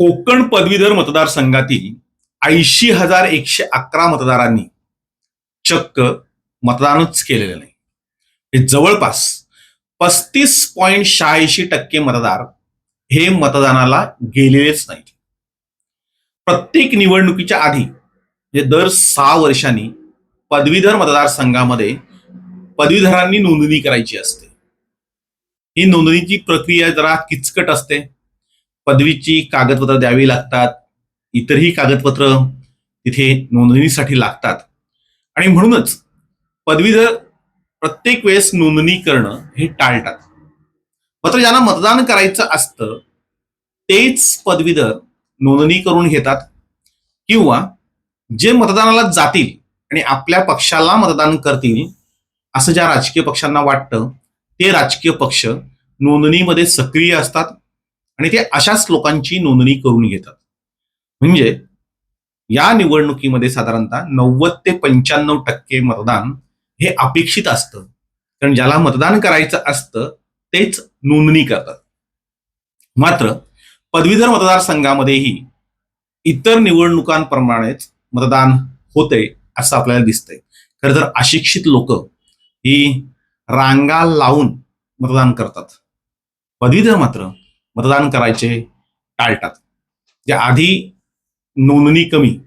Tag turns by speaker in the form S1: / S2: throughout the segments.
S1: कोकण पदवीधर मतदारसंघातील ऐंशी हजार एकशे अकरा मतदारांनी चक्क मतदानच केलेलं नाही. हे जवळपास पस्तीस पॉईंट शहाऐंशी टक्के मतदार हे मतदानाला गेलेलेच नाहीत. प्रत्येक निवडणुकीच्या आधी म्हणजे दर सहा वर्षांनी पदवीधर मतदारसंघामध्ये पदवीधरांनी नोंदणी करायची असते. ही नोंदणीची प्रक्रिया जरा किचकट असते. पदवीची कागदपत्र द्यावी लागतात इतरही कागदपत्र तिथे नोंदणीसाठी लागतात. आणि म्हणूनच पदवीधर प्रत्येक वेळेस नोंदणी करणं हे टाळतात. मात्र ज्यांना मतदान करायचं असतं तेच पदवीधर नोंदणी करून घेतात किंवा जे मतदानाला जातील आणि आपल्या पक्षाला मतदान करतील असं ज्या राजकीय पक्षांना वाटतं ते राजकीय पक्ष नोंदणीमध्ये सक्रिय असतात. आणि ते अशाच लोकांची नोंदणी करून घेतात. म्हणजे या निवडणुकीमध्ये साधारणतः नव्वद ते पंच्याण्णव टक्के मतदान हे अपेक्षित असतं. कारण ज्याला मतदान करायचं असतं तेच नोंदणी करतात. मात्र पदवीधर मतदारसंघामध्येही इतर निवडणुकांप्रमाणेच मतदान होते असं आपल्याला दिसतंय. खरं तर अशिक्षित लोक ही रांगा लावून मतदान करतात. पदवीधर मात्र मतदान करायचे टाळतात. जे आधी नोंदणी कमी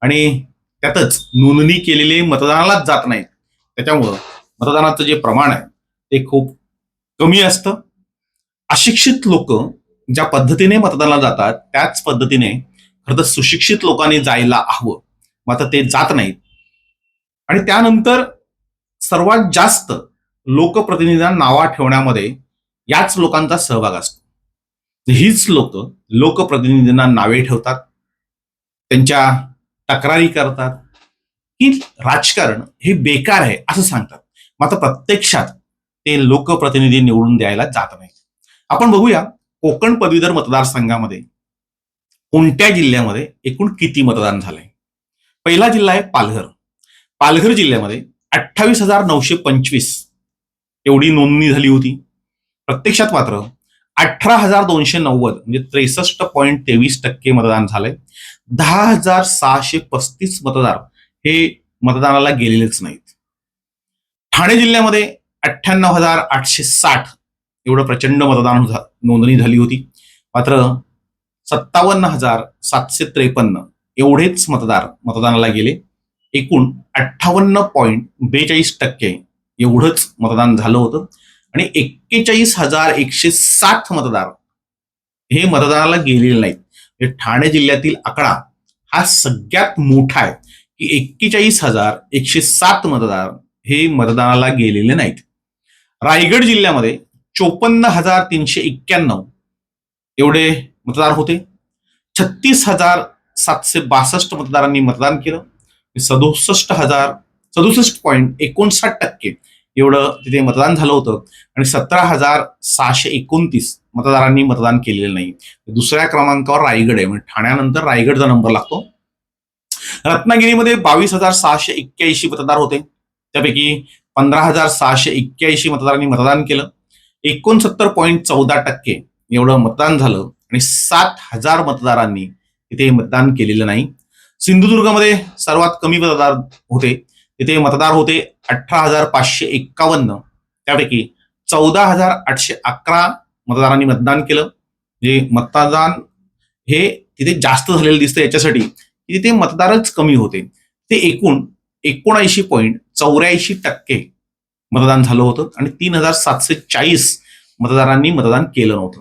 S1: आणि त्यातच नोंदणी केलेले मतदानालाच जात नाहीत. त्याच्यामुळं मतदानाचं जे प्रमाण आहे ते खूप कमी असतं. अशिक्षित लोक ज्या पद्धतीने मतदानाला जातात त्याच पद्धतीने खरं तर सुशिक्षित लोकांनी जायला हवं. मात्र ते जात नाहीत. आणि त्यानंतर सर्वात जास्त लोकप्रतिनिधींना नावा ठेवण्यामध्ये याच लोकांचा सहभाग असतो. हीच लोक लोकप्रतिनिधींना नावे ठेवतात त्यांच्या तक्रारी करतात. की राजकारण हे बेकार आहे असं सांगतात. मात्र प्रत्यक्षात ते लोकप्रतिनिधी निवडून द्यायला जात नाही आपण बघूया कोकण पदवीधर मतदारसंघामध्ये कोणत्या जिल्ह्यामध्ये एकूण किती मतदान झालंय? पहिला जिल्हा आहे पालघर. पालघर जिल्ह्यामध्ये अठ्ठावीस हजार नऊशे पंचवीस एवढी नोंदणी झाली होती. प्रत्यक्षात मात्र अठरा हजार दोनशे नव्वद म्हणजे त्रेसष्ट पॉईंट तेवीस टक्के मतदान झालंय. दहा हजार सहाशे पस्तीस मतदार हे मतदानाला गेलेलेच नाहीत. ठाणे जिल्ह्यामध्ये अठ्ठ्याण्णव हजार आठशे साठ एवढं प्रचंड मतदान नोंदणी झाली होती. मात्र सत्तावन्न हजार सातशे त्रेपन्न एवढेच मतदार मतदानाला गेले. एकूण अठ्ठावन्न पॉईंट बेचाळीस टक्के एवढंच मतदान झालं होतं. आणि एक्केचाळीस हजार एकशे साठ मतदार. हे मतदानाला गेलेले नाहीत. म्हणजे ठाणे जिल्ह्यातील आकडा हा सगळ्यात मोठा आहे. की एक्केचाळीस हजार एकशे सात मतदार हे मतदानाला गेलेले नाहीत. रायगड जिल्ह्यामध्ये चोपन्न हजार तीनशे एक्क्याण्णव एवढे मतदार होते. छत्तीस हजार सातशे बासष्ट मतदारांनी मतदान केलं. सदुसष्ट हजार सदुसष्ट पॉईंट एकोणसाठ टक्के एवढं तिथे मतदान झालं होतं. आणि सतरा हजार सहाशे एकोणतीस मतदारांनी मतदान केलेलं नाही. दुसऱ्या क्रमांकावर रायगड आहे. म्हणजे ठाण्यानंतर रायगडचा नंबर लागतो. रत्नागिरीमध्ये बावीस हजार सहाशे एक्क्याऐंशी मतदार होते. त्यापैकी पंधरा हजार सहाशे एक्क्याऐंशी मतदारांनी मतदान केलं. एकोणसत्तर पॉईंट चौदा टक्के एवढं मतदान झालं. आणि सात हजार मतदारांनी तिथे मतदान केलेलं नाही. सिंधुदुर्गमध्ये सर्वात कमी मतदार होते. तिथे मतदार होते अठरा हजार पाचशे एक्कावन्न त्यापैकी चौदा हजार आठशे अकरा मतदारांनी मतदान केलं. म्हणजे मतदान हे तिथे जास्त झालेलं दिसतं याच्यासाठी की तिथे मतदारच कमी होते. ते एकूण एकोणऐंशी पॉईंट चौऱ्याऐंशी टक्के मतदान झालं होतं आणि तीन हजार सातशे चाळीस मतदारांनी मतदान केलं नव्हतं.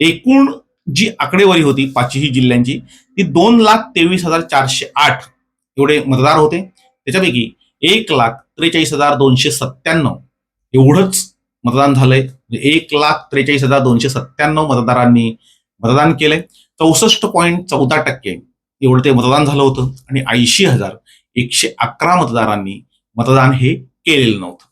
S1: एकूण जी आकडेवारी होती पाचही जिल्ह्यांची ती दोन लाख तेवीस हजार चारशे आठ एवढे मतदार होते. त्याच्यापैकी एक लाख त्रेचाळीस हजार दोनशे सत्त्याण्णव. एवढंच मतदान झालंय. म्हणजे एक लाख त्रेचाळीस हजार दोनशे सत्त्याण्णव मतदारांनी मतदान केलंय. चौसष्ट पॉईंट चौदा टक्के एवढं ते मतदान झालं होतं. आणि ऐंशी हजार एकशे अकरा मतदारांनी मतदान हे केलेलं नव्हतं.